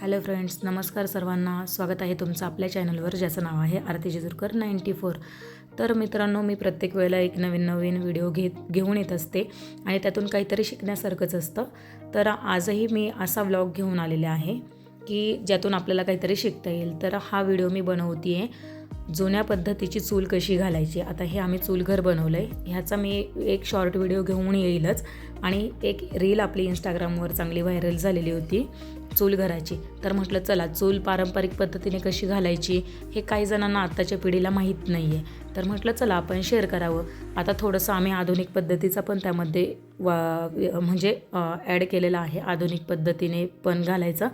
Hello friends नमस्कार सर्वांना. स्वागत आहे तुमचं आपल्या चॅनलवर ज्याचं नाव आहे आरती जेजूरकर नाईंटी फोर. तर मित्रांनो मी प्रत्येक वेळेला एक नवीन नवीन व्हिडिओ घेत घेऊन येत असते आणि त्यातून काहीतरी शिकण्यासारखंच असतं. तर आजही मी असा व्लॉग घेऊन आलेले आहे की ज्यातून आपल्याला काहीतरी शिकता येईल. तर हा व्हिडिओ मी बनवते आहे जुन्या पद्धतीची चूल कशी घालायची? आता हे आम्ही चूलघर बनवलं आहे ह्याचा मी एक शॉर्ट व्हिडिओ घेऊन येईलच. आणि एक रील आपली इंस्टाग्रामवर चांगली व्हायरल झालेली होती चूल घराची. तर म्हटलं चला चूल पारंपरिक पद्धतीने कशी घालायची हे काही जणांना आत्ताच्या पिढीला माहीत नाही आहे तर म्हटलं चला आपण शेअर करावं. आता थोडंसं आम्ही आधुनिक पद्धतीचा पण त्यामध्ये वा म्हणजे ॲड केलेला आहे. आधुनिक पद्धतीने पण घालायचं.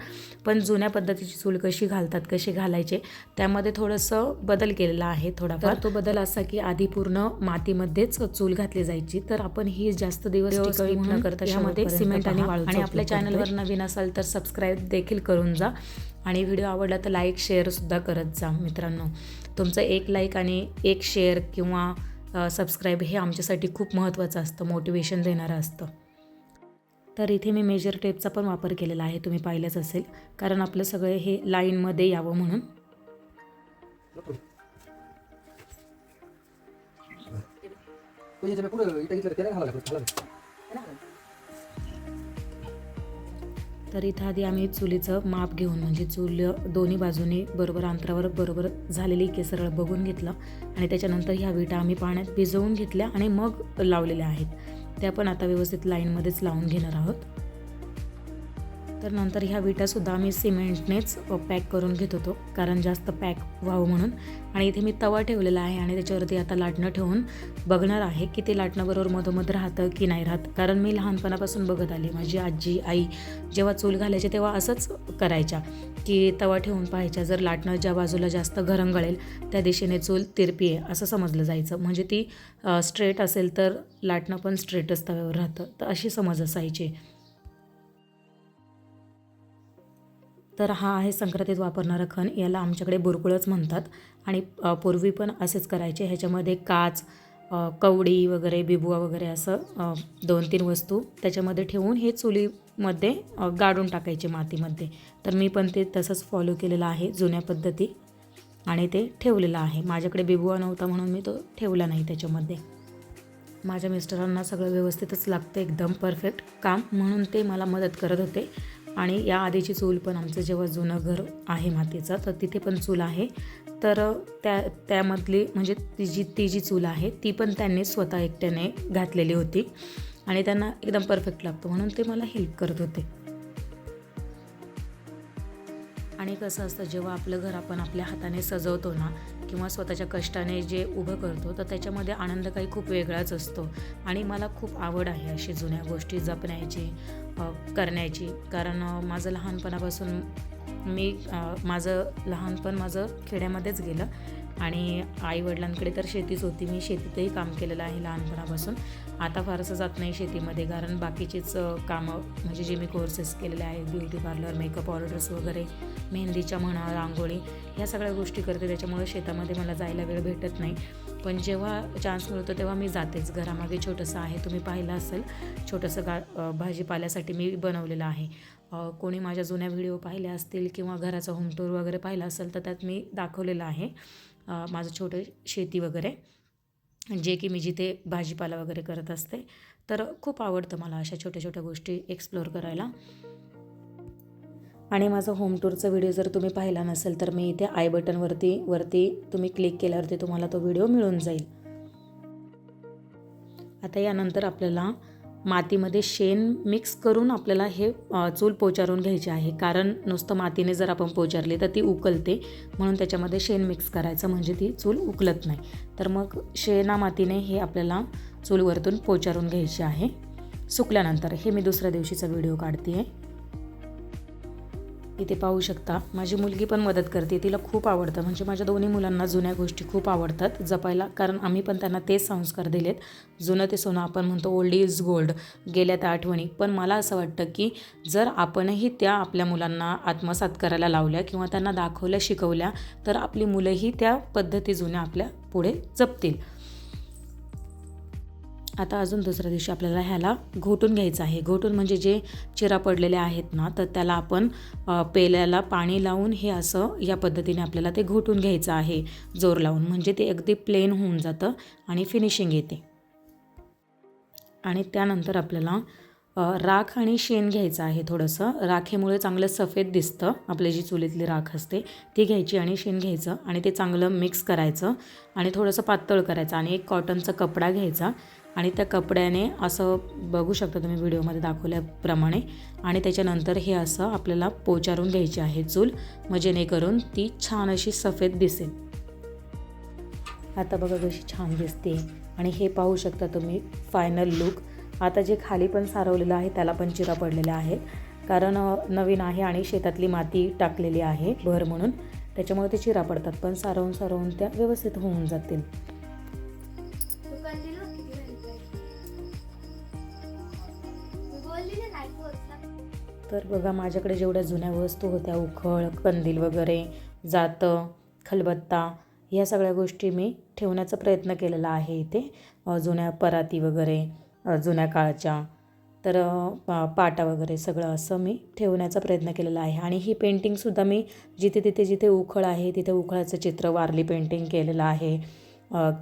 पण जुन्या पद्धतीची चूल कशी घालतात कशी घालायचे त्यामध्ये थोडंसं बदल केलेला आहे थोडाफार. तो बदल असा की आधी पूर्ण मातीमध्येच चूल घातली जायची. तर आपण ही जास्त दिवस टिकावी न करता त्यामध्ये सिमेंट आणि वाळू आणि आपल्या चॅनलवर नवीन असाल तर सबस्क्राईब देखील करून जा आणि व्हिडिओ आवडला तर लाईक शेअरसुद्धा करत जा मित्रांनो तुमचं एक लाईक आणि एक शेअर किंवा सबस्क्राईब हे आमच्यासाठी खूप महत्त्वाचं असतं मोटिवेशन देणारं असतं तर इथे मी मेजर टेपचा पण वापर केलेला आहे तुम्ही पाहिलंच असेल कारण आपलं सगळं हे लाईनमध्ये यावं म्हणून त्याला तर इथं आधी आम्ही चुलीचं माप घेऊन म्हणजे चूल दोन्ही बाजूने बरोबर अंतरावर बरोबर झालेली केसरळ बघून घेतलं. आणि त्याच्यानंतर ह्या विटा आम्ही पाण्यात भिजवून घेतल्या आणि मग लावलेल्या आहेत. त्या पण आता व्यवस्थित लाईनमध्येच लावून घेणार आहोत. तर नंतर ह्या विटासुद्धा आम्ही सिमेंटनेच पॅक करून घेत होतो. कारण जास्त पॅक व्हावं म्हणून. आणि इथे मी तवा ठेवलेला आहे आणि त्याच्यावरती आता लाटणं ठेवून बघणार आहे की ते लाटणंबरोबर मधोमध राहतं की नाही राहत. कारण मी लहानपणापासून बघत आले. माझी आजी आई जेव्हा चूल घालायची तेव्हा असंच करायच्या की तवा ठेवून पाहायच्या जर लाटणं ज्या बाजूला जास्त घरंगळेल त्या दिशेने चूल तिरपी आहे असं समजलं जायचं. म्हणजे ती स्ट्रेट असेल तर लाटणं पण स्ट्रेटच तव्यावर राहतं. तर अशी समज असायची. तर हा आहे संक्रांतीत वापरणारा खण. याला आमच्याकडे बुरकुळच म्हणतात. आणि पूर्वी पण असेच करायचे. ह्याच्यामध्ये काच कवडी वगैरे बिबुआ वगैरे असं दोन तीन वस्तू त्याच्यामध्ये ठेवून हे चुलीमध्ये गाडून टाकायचे मातीमध्ये. तर मी पण ते तसंच फॉलो केलेलं आहे जुन्या पद्धती. आणि ते ठेवलेलं आहे. माझ्याकडे बिबुआ नव्हता म्हणून मी तो ठेवला नाही त्याच्यामध्ये. माझ्या मिस्टरांना सगळं व्यवस्थितच लागतं एकदम परफेक्ट काम म्हणून ते मला मदत करत होते. आणि या आधीची चूल पण आमचं जेव्हा जुनं घर आहे मातीचं तर तिथे पण चूल आहे. तर त्या त्यामधली म्हणजे ती जी ती जी चूल आहे ती पण त्यांनी स्वतः एकट्याने घातलेली होती. आणि त्यांना एकदम परफेक्ट लागतो म्हणून ते मला हेल्प करत होते. आणि कसं असतं जेव्हा आपलं घर आपण आपल्या हाताने सजवतो ना किंवा स्वतःच्या कष्टाने जे उभं करतो तर त्याच्यामध्ये आनंद काही खूप वेगळाच असतो. आणि मला खूप आवड आहे अशी जुन्या गोष्टी जपण्याची करण्याची. कारण माझं लहानपणापासून मी माझं लहानपण माझं खेड्यामध्येच गेलं. आणि आईवडिलांकडे तर शेतीच होती. मी शेतीतही काम केलेलं आहे लहानपणापासून. आता फारसं जात नाही शेतीमध्ये कारण बाकीचीच कामं म्हणजे जे मी कोर्सेस केलेले आहेत ब्युटी पार्लर मेकअप ऑर्डर्स वगैरे मेहंदीच्या म्हणा रांगोळी ह्या सगळ्या गोष्टी करते. त्याच्यामुळे शेतामध्ये मला जायला वेळ भेटत नाही. पण जेव्हा चान्स मिळतो तेव्हा मी जातेच. घरामागे छोटंसं आहे तुम्ही पाहिलं असेल. छोटंसं गा भाजीपाल्यासाठी मी बनवलेलं आहे. कोणी माझ्या जुन्या व्हिडिओ पाहिले असतील किंवा घराचा होम टूर वगैरे पाहिला असेल तर त्यात मी दाखवलेलं आहे. माझं छोटं शेती वगैरे जे की मी जिथे भाजीपाला वगैरे करत असते. तर खूप आवडतं मला अशा छोट्या छोट्या गोष्टी एक्सप्लोअर करायला. आणि माझं होम टूरचा व्हिडिओ जर तुम्ही पाहिला नसेल तर मी इथे आय बटनवरती वरती तुम्ही क्लिक केल्यावरती तुम्हाला तो व्हिडिओ मिळून जाईल. आता यानंतर आपल्याला मातीमध्ये शेण मिक्स करून आपल्याला हे चूल पोचारून घ्यायची आहे. कारण नुसतं मातीने जर आपण पोचारली तर ती उकलते. म्हणून त्याच्यामध्ये शेण मिक्स करायचं म्हणजे ती चूल उकलत नाही. तर मग शेणा मातीने हे आपल्याला चूलवरतून पोचारून घ्यायची आहे. सुकल्यानंतर हे मी दुसऱ्या दिवशीचा व्हिडिओ काढते आहे इथे पाहू शकता. माझी मुलगी पण मदत करते. तिला खूप आवडतं. म्हणजे माझ्या दोन्ही मुलांना जुन्या गोष्टी खूप आवडतात. जपायला. कारण आम्ही पण त्यांना तेच संस्कार दिलेत. जुनं ते सोनं आपण म्हणतो ओल्ड इज गोल्ड गेल्या त्या आठवणी. पण मला असं वाटतं की जर आपणही त्या आपल्या मुलांना आत्मसात करायला लावल्या किंवा त्यांना दाखवल्या शिकवल्या तर आपली मुलंही त्या पद्धती जुन्या आपल्या पुढे जपतील. आता अजून दुसऱ्या दिवशी आपल्याला ह्याला घोटून घ्यायचं आहे. घोटून म्हणजे जे चिरा पडलेले आहेत ना तर त्याला आपण पेल्याला पाणी लावून हे असं या पद्धतीने आपल्याला ते घोटून घ्यायचं आहे. जोर लावून म्हणजे ते अगदी प्लेन होऊन जातं आणि फिनिशिंग येते. आणि त्यानंतर आपल्याला राख आणि शेण घ्यायचं आहे थोडंसं. राखेमुळे चांगलं सफेद दिसतं. आपली जी चुलीतली राख असते ती घ्यायची आणि शेण घ्यायचं आणि ते चांगलं मिक्स करायचं आणि थोडंसं पातळ करायचं आणि एक कॉटनचा कपडा घ्यायचा. आणि त्या कपड्याने असं बघू शकता तुम्ही व्हिडिओमध्ये दाखवल्याप्रमाणे. आणि त्याच्यानंतर हे असं आपल्याला पोचारून घ्यायची आहे चूल. मग जेणेकरून ती छान अशी सफेद दिसेल. आता बघा कशी छान दिसते. आणि हे पाहू शकता तुम्ही फायनल लुक आता जे खाली पण सारवलेलं आहे त्याला पण चिरा पडलेला आहे. कारण नवीन आहे आणि शेतातली माती टाकलेली आहे भर म्हणून. त्याच्यामुळे ते चिरा पडतात पण सारवून सारवून त्या व्यवस्थित होऊन जातील. तर बघा माझ्याकडे जेवढ्या जुन्या वस्तू होत्या उखळ कंदील वगैरे जातं खलबत्ता ह्या सगळ्या गोष्टी मी ठेवण्याचा प्रयत्न केलेला आहे इथे. जुन्या पराती वगैरे जुन्या काळच्या तर पा पाटा वगैरे सगळं असं मी ठेवण्याचा प्रयत्न केलेला आहे. आणि ही पेंटिंगसुद्धा मी जिथे तिथे जिथे उखळ आहे तिथे उखळाचं चित्र वारली पेंटिंग केलेलं आहे.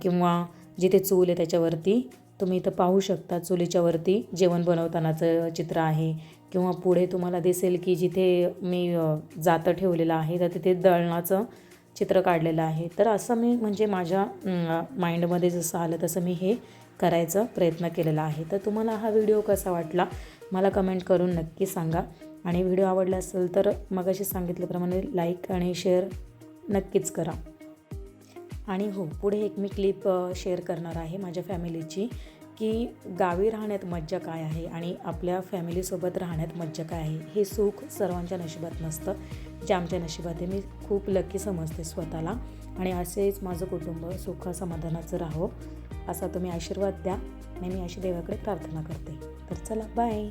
किंवा जिथे चूल आहे त्याच्यावरती तुम्ही इथं पाहू शकता चुलीच्यावरती जेवण बनवतानाचं चित्र आहे. किंवा पुढे तुम्हाला दिसेल की जिथे मी जातं ठेवलेलं आहे तर तिथे दळणाचं चित्र काढलेलं आहे. तर असं मी म्हणजे माझ्या माइंडमध्ये जसं आलं तसं मी हे करायचा प्रयत्न केलेला आहे. तर तुम्हाला हा व्हिडिओ कसा वाटला मला कमेंट करून नक्की सांगा. आणि व्हिडिओ आवडला असेल तर मगाशी सांगितल्याप्रमाणे लाईक आणि शेअर नक्कीच करा. आणि हो पुढे एक मी क्लिप शेअर करणार आहे माझ्या फॅमिलीची की गावी राहण्यात मज्जा काय आहे आणि आपल्या फॅमिलीसोबत राहण्यात मज्जा काय आहे हे सुख सर्वांच्या नशिबात नसतं. जे आमच्या नशिबात आहे मी खूप लकी समजते स्वतःला. आणि असेच माझं कुटुंब सुख समाधानाचं राहो असा तुम्ही आशीर्वाद द्या. आणि मी अशी देवाकडे प्रार्थना करते. तर चला बाय